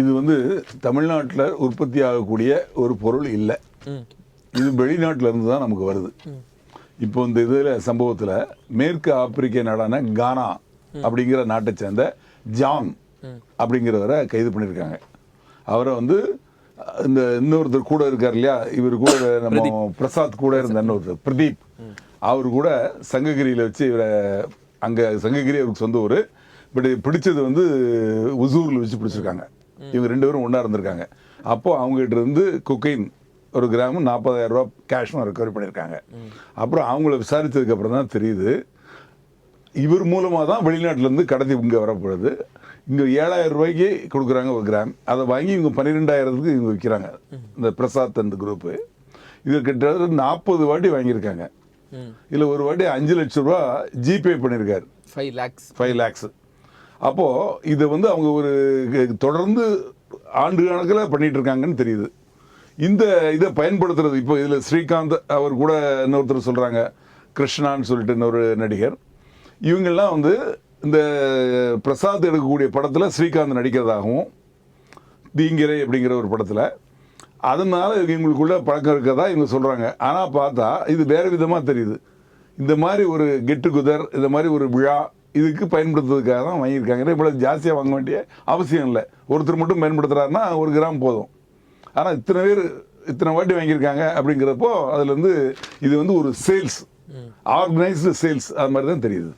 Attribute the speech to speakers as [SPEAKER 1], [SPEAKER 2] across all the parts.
[SPEAKER 1] இது வந்து தமிழ்நாட்டில் உற்பத்தி ஆகக்கூடிய ஒரு பொருள் இல்லை. இது வெளிநாட்டுல இருந்து தான் நமக்கு வருது. இப்போ இந்த இதில் சம்பவத்தில் மேற்கு ஆப்பிரிக்க நாடான கானா அப்படிங்கிற நாட்டை சேர்ந்த ஜான் அப்படிங்கிறவரை கைது பண்ணியிருக்காங்க. அவரை வந்து இந்த இன்னொருத்தர் கூட இருக்கார் இல்லையா? இவர் கூட நம்ம பிரசாத் கூட இருந்த இன்னொருத்தர் பிரதீப். அவர் கூட சங்ககிரியில் வச்சு இவரை அங்கே சங்ககிரி அவருக்கு சொந்த ஊர். பட் பிடிச்சது வந்து உசூரில் வச்சு பிடிச்சிருக்காங்க. இவங்க ரெண்டு பேரும் ஒன்றா இருந்திருக்காங்க. அப்போ அவங்ககிட்ட இருந்து கொக்கைன் ஒரு கிராம் நாற்பதாயிரம் ரூபா கேஷும் ரெக்கவரி பண்ணியிருக்காங்க. அப்புறம் அவங்கள விசாரிச்சதுக்கு அப்புறம் தான் தெரியுது. இவர் மூலமாக தான் வெளிநாட்டிலேருந்து கடத்தி இங்கே வரப்படுது இங்கே ஏழாயிரம் ரூபாய்க்கு கொடுக்குறாங்க ஒரு கிராம் அதை வாங்கி இவங்க பன்னிரெண்டாயிரத்துக்கு இவங்க விற்கிறாங்க இந்த பிரசாத் அந்த குரூப்பு இது கிட்டத்தட்ட நாற்பது வாட்டி வாங்கியிருக்காங்க. இதில் ஒரு வாட்டி அஞ்சு லட்ச ரூபா ஜிபே பண்ணியிருக்காரு.
[SPEAKER 2] ஃபைவ் லேக்ஸ்
[SPEAKER 1] ஃபைவ் லேக்ஸ் அப்போது இதை வந்து அவங்க ஒரு க- தொடர்ந்து ஆண்டு கணக்கில் பண்ணிகிட்டு இருக்காங்கன்னு தெரியுது. இந்த இதை பயன்படுத்துறது இப்போ இதில் ஸ்ரீகாந்த் அவர் கூட இன்னொருத்தர் சொல்கிறாங்க கிருஷ்ணான்னு சொல்லிட்டு இன்னொரு நடிகர். இவங்கெல்லாம் வந்து இந்த பிரசாத் எடுக்கக்கூடிய படத்தில் ஸ்ரீகாந்த் நடிக்கிறதாகவும் தீங்கிரை அப்படிங்கிற ஒரு படத்தில். அதனால் இவங்களுக்குள்ள பழக்கம் இருக்கிறதா இவங்க சொல்கிறாங்க ஆனால் பார்த்தா இது வேறு விதமாக தெரியுது. இந்த மாதிரி ஒரு கெட்டு குதர் இந்த மாதிரி ஒரு விழா இதுக்கு பயன்படுத்துறதுக்காக தான் வாங்கியிருக்காங்க இவ்வளோ ஜாஸ்தியாக வாங்க வேண்டிய அவசியம் இல்லை. ஒருத்தர் மட்டும் பயன்படுத்துகிறாருன்னா ஒரு கிராம் போதும். ஆனால் இத்தனை பேர் இத்தனை வாட்டி வாங்கியிருக்காங்க அப்படிங்கிறப்போ அதுலேருந்து இது வந்து ஒரு சேல்ஸ் ஆர்கனைஸ்டு சேல்ஸ் அது மாதிரி தான் தெரியுது.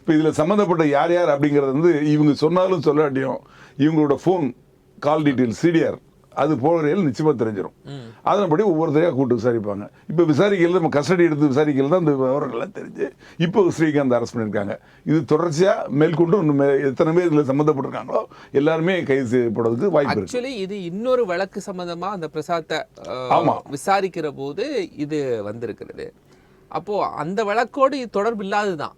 [SPEAKER 1] இப்போ இதில் சம்மந்தப்பட்ட யார் யார் அப்படிங்கிறது வந்து இவங்க சொன்னாலும் சொல்லாட்டியும் இவங்களோட ஃபோன் கால் டீட்டெயில் சிடிஆர் அது போகிறையில் நிச்சயமாக தெரிஞ்சிடும் அதன்படி ஒவ்வொருத்தரையாக கூப்பிட்டு விசாரிப்பாங்க. இப்போ விசாரிக்கையில் நம்ம கஸ்டடி எடுத்து விசாரிக்கையில் தான் இந்த விவரங்கள்லாம் தெரிஞ்சு இப்போ ஸ்ரீகாந்த் அரெஸ்ட் பண்ணியிருக்காங்க இது தொடர்ச்சியாக மேற்கொண்டு இன்னும் எத்தனை பேர் இதில் சம்மந்தப்பட்டிருக்காங்களோ எல்லாருமே கைது செய்யப்படுறதுக்கு வாய்ப்பு இருக்கு.
[SPEAKER 2] ஆக்சுவலி இது இன்னொரு வழக்கு சம்பந்தமா அந்த பிரசாத்தை அஹ்,
[SPEAKER 1] ஆமா.
[SPEAKER 2] விசாரிக்கிற போது இது வந்திருக்கிறது. அப்போ அந்த வழக்கோடு இது தொடர்பு இல்லாததுதான்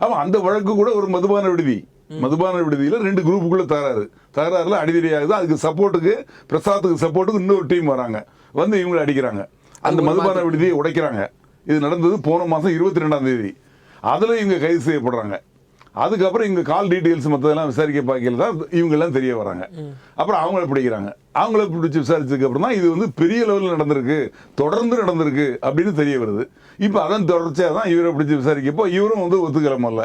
[SPEAKER 1] ஆமாம் அந்த வழக்கு கூட ஒரு மதுபான விடுதி. மதுபான விடுதியில் ரெண்டு குரூப்புக்குள்ள தகராறு தகராறுல அடிதடி ஆகுது அதுக்கு சப்போர்ட்டுக்கு பிரசாத்துக்கு சப்போர்ட்டுக்கு இன்னொரு டீம் வராங்க. வந்து இவங்களை அடிக்கிறாங்க. அந்த மதுபான விடுதியை உடைக்கிறாங்க. இது நடந்தது போன மாதம் இருபத்தி ரெண்டாம் தேதி. அதில் இவங்க கைது செய்யப்படுறாங்க. அதுக்கப்புறம் இவங்க கால் டீட்டெயில்ஸ் மற்றதெல்லாம் விசாரிக்க பார்க்கல தான் இவங்க எல்லாம் தெரிய வராங்க. அப்புறம் அவங்கள பிடிக்கிறாங்க. அவங்கள பிடிச்சி விசாரிச்சதுக்கு அப்புறம் தான் இது வந்து பெரிய லெவலில் நடந்திருக்கு. தொடர்ந்து நடந்திருக்கு அப்படின்னு தெரிய வருது. இப்போ அதன் தொடர்ச்சியாக தான் இவரை பிடிச்சி விசாரிக்கப்போ இவரும் வந்து ஒத்துக்கிழமல்ல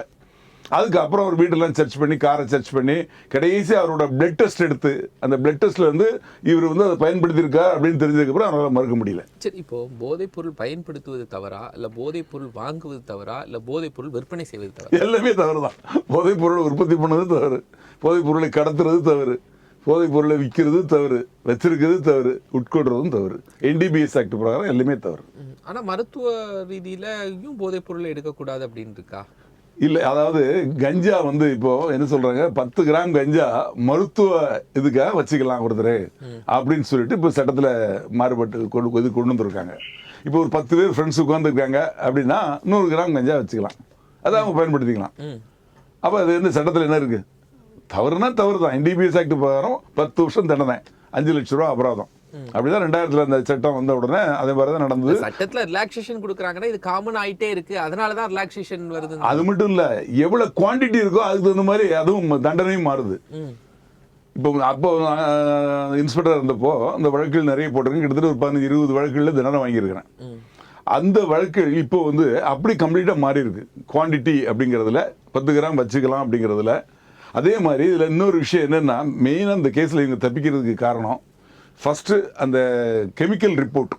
[SPEAKER 1] அதுக்கப்புறம் அவர் வீட்டெல்லாம் சர்ச் பண்ணி காரை சர்ச் பண்ணி கடைசி அவரோட பிளட் டெஸ்ட் எடுத்து அந்த பிளட் டெஸ்ட்ல இருந்து இவர் வந்து அதை பயன்படுத்தியிருக்கா அப்படின்னு தெரிஞ்சதுக்கப்புறம் அவரால் மறுக்க முடியல.
[SPEAKER 2] சரி இப்போ போதைப் பொருள் பயன்படுத்துவது தவறா? இல்ல போதைப் பொருள் வாங்குவது தவறா? இல்ல போதைப் பொருள் விற்பனை செய்வது தவறா?
[SPEAKER 1] எல்லாமே தவறு தான் போதைப் பொருளை உற்பத்தி பண்ணது தவறு. போதைப் பொருளை கடத்துறது தவறு. போதைப் பொருளை விற்கிறது தவறு. வச்சிருக்கிறது தவறு. உட்கொள்றதும் தவறு. என்டிபிஎஸ் ஆக்ட் பிரகாரம் எல்லாமே தவறு.
[SPEAKER 2] ம். ஆனா மருத்துவ ரீதியிலயும் போதைப் பொருளை எடுக்கக்கூடாது அப்படின்னு இருக்கா?
[SPEAKER 1] இல்லை அதாவது கஞ்சா வந்து இப்போ என்ன சொல்றாங்க? பத்து கிராம் கஞ்சா மருத்துவ இதுக்காக வச்சுக்கலாம் ஒருத்தர் அப்படின்னு சொல்லிட்டு இப்போ சட்டத்தில் மாறுபட்டு கொண்டு இது கொண்டு வந்திருக்காங்க. இப்போ ஒரு பத்து பேர் ஃப்ரெண்ட்ஸ் உட்காந்துருக்காங்க அப்படின்னா நூறு கிராம் கஞ்சா வச்சுக்கலாம். அதை அவங்க பயன்படுத்திக்கலாம். அப்போ அது வந்து சட்டத்தில் என்ன இருக்கு? தவறுனா தவறு தான் என்டிபிஎஸ் ஆக்ட் பிரகாரம் பத்து வருஷம் தண்டனை. அஞ்சு லட்ச ரூபா அபராதம். அப்படிதான் ரெண்டாயிரத்துல அந்த சட்டம் வந்த உடனே அதே மாதிரி தான் நடந்தது
[SPEAKER 2] சட்டத்துல ரிலாக்ஸேஷன் கொடுக்குறாங்கன்னா இது காமன் ஆயிட்டே இருக்கு. அதனாலதான் ரிலாக்ஸேஷன் வருது
[SPEAKER 1] அது மட்டும் இல்ல எவ்வளவு குவாண்டிட்டி இருக்கோ அதுக்கு தகுந்த மாதிரி அதுவும் தண்டனையும் மாறுது. இப்போ அப்போ இன்ஸ்பெக்டர் இருந்தப்போ அந்த வழக்குகள் நிறைய போட்டிருக்கேன். கிட்டத்தட்ட ஒரு பதினஞ்சு இருபது வழக்குகளில் தண்டனை வாங்கியிருக்கிறேன். அந்த வழக்கு இப்போ வந்து அப்படி கம்ப்ளீட்டாக மாறி இருக்கு. குவாண்டிட்டி அப்படிங்கிறதுல பத்து கிராம் வச்சுக்கலாம் அப்படிங்கிறதுல. அதே மாதிரி இதில் இன்னொரு விஷயம் என்னென்னா மெயினாக இந்த கேஸில் இவங்க தப்பிக்கிறதுக்கு காரணம் ஃபஸ்ட்டு அந்த chemical report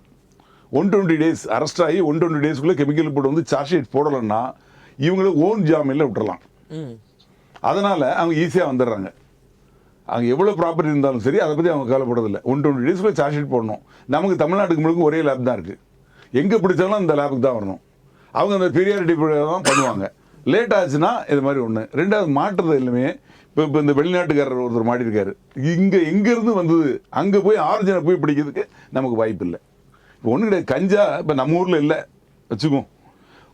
[SPEAKER 1] one twenty days arrest ஆகி ஒன் டுவெண்ட்டி டேஸ்க்குள்ளே கெமிக்கல் ரிப்போர்ட் வந்து சார்ஜ் ஷீட் போடலைன்னா இவங்கள ஓன் ஜாமீனில் விட்டுறலாம். அதனால் அவங்க ஈஸியாக வந்துடுறாங்க. அங்கே எவ்வளோ ப்ராப்பர்ட்டி இருந்தாலும் சரி அதை பற்றி அவங்க கவலைப்படுறதில்ல ஒன் டுவெண்ட்டி டேஸ்க்குள்ளே சார்ஜ் ஷீட் போடணும். நமக்கு தமிழ்நாட்டுக்கு முழுக்க ஒரே லேப் தான் இருக்குது எங்கே பிடிச்சாலும் அந்த லேபுக்கு தான் வரணும். அவங்க அந்த பெரியாரிட்டி தான் பண்ணுவாங்க. லேட் ஆச்சுன்னா இது மாதிரி ஒன்று ரெண்டாவது மாற்றுறது எல்லாமே இப்போ இப்போ இந்த வெளிநாட்டுக்காரர் ஒருத்தர் மாட்டியிருக்காரு. இங்கே எங்கேருந்து வந்தது அங்கே போய் ஆரிஜினை போய் பிடிக்கிறதுக்கு நமக்கு வாய்ப்பு இல்லை இப்போ ஒன்றும் கிடையாது. கஞ்சா இப்போ நம்ம ஊரில் இல்லை. வச்சுக்குவோம்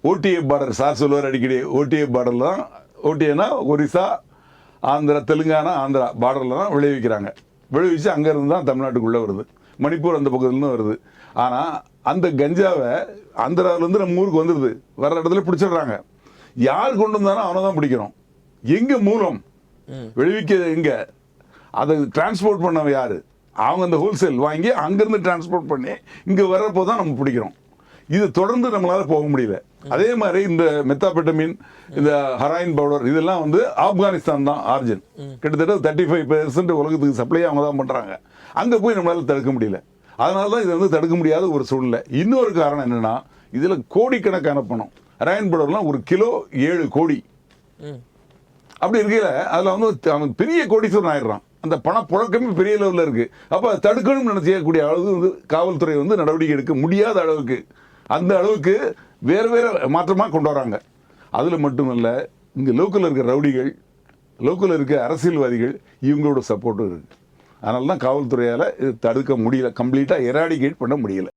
[SPEAKER 1] ஓடிஎஃப் பார்டர் சார் சொல்லுவார் அடிக்கடி. ஓடிஎஃப் பார்டரில் தான் ஓடிஏனா ஒரிசா ஆந்திரா தெலுங்கானா ஆந்திரா பார்டரில் தான் விளைவிக்கிறாங்க. விளைவிச்சு அங்கேருந்து தான் தமிழ்நாட்டுக்குள்ளே வருது. மணிப்பூர் அந்த பக்கத்துலேருந்து வருது. ஆனால் அந்த கஞ்சாவை ஆந்திராவிலேருந்து நம்ம ஊருக்கு வந்துடுது வர்ற இடத்துல பிடிச்சிடுறாங்க. யார் கொண்டு வந்தாலும் அவனை தான் பிடிக்கிறோம் எங்கே மூலம்?
[SPEAKER 2] ம்.
[SPEAKER 1] விளைவிக்க எங்கே? அதை டிரான்ஸ்போர்ட் பண்ணவன் யாரு? அவங்க அந்த ஹோல்சேல் வாங்கி அங்கேருந்து டிரான்ஸ்போர்ட் பண்ணி இங்கே வர்றப்போ தான் நம்ம பிடிக்கிறோம். இது தொடர்ந்து நம்மளால போக முடியல. அதே மாதிரி இந்த மெத்தாபெட்டமின் இந்த ஹராயின் பவுடர் இதெல்லாம் வந்து ஆப்கானிஸ்தான் தான் ஆர்ஜின் கிட்டத்தட்ட தேர்ட்டி ஃபைவ் பெர்சன்ட் உலகத்துக்கு சப்ளை அவங்க தான் பண்றாங்க. அங்க போய் நம்மளால தடுக்க முடியல. அதனால தான் இது வந்து தடுக்க முடியாத ஒரு சூழ்நிலை. இன்னொரு காரணம் என்னன்னா இதுல கோடிக்கணக்கான பணம். ஹராயின் பவுடர்லாம் ஒரு கிலோ ஏழு கோடி. அப்படி இருக்கையில் அதில் வந்து அவன் பெரிய கோடீஸ்வரன் ஆயிடுறான். அந்த பணப்புழக்கமே பெரிய லெவலில் இருக்குது அப்போ தடுக்கணும்னு நினைச்சிக்கக்கூடிய அளவு வந்து காவல்துறை வந்து நடவடிக்கை எடுக்க முடியாத அளவுக்கு அந்த அளவுக்கு வேறு வேறு மாற்றமாக கொண்டு வராங்க. அதில் மட்டுமல்ல இங்கே லோக்கலில் இருக்கிற ரவுடிகள் லோக்கலில் இருக்க அரசியல்வாதிகள் இவங்களோட சப்போர்ட்டும் இருக்குது அதனால தான் காவல்துறையால் இது தடுக்க முடியல. கம்ப்ளீட்டாக எராடிகேட் பண்ண முடியல.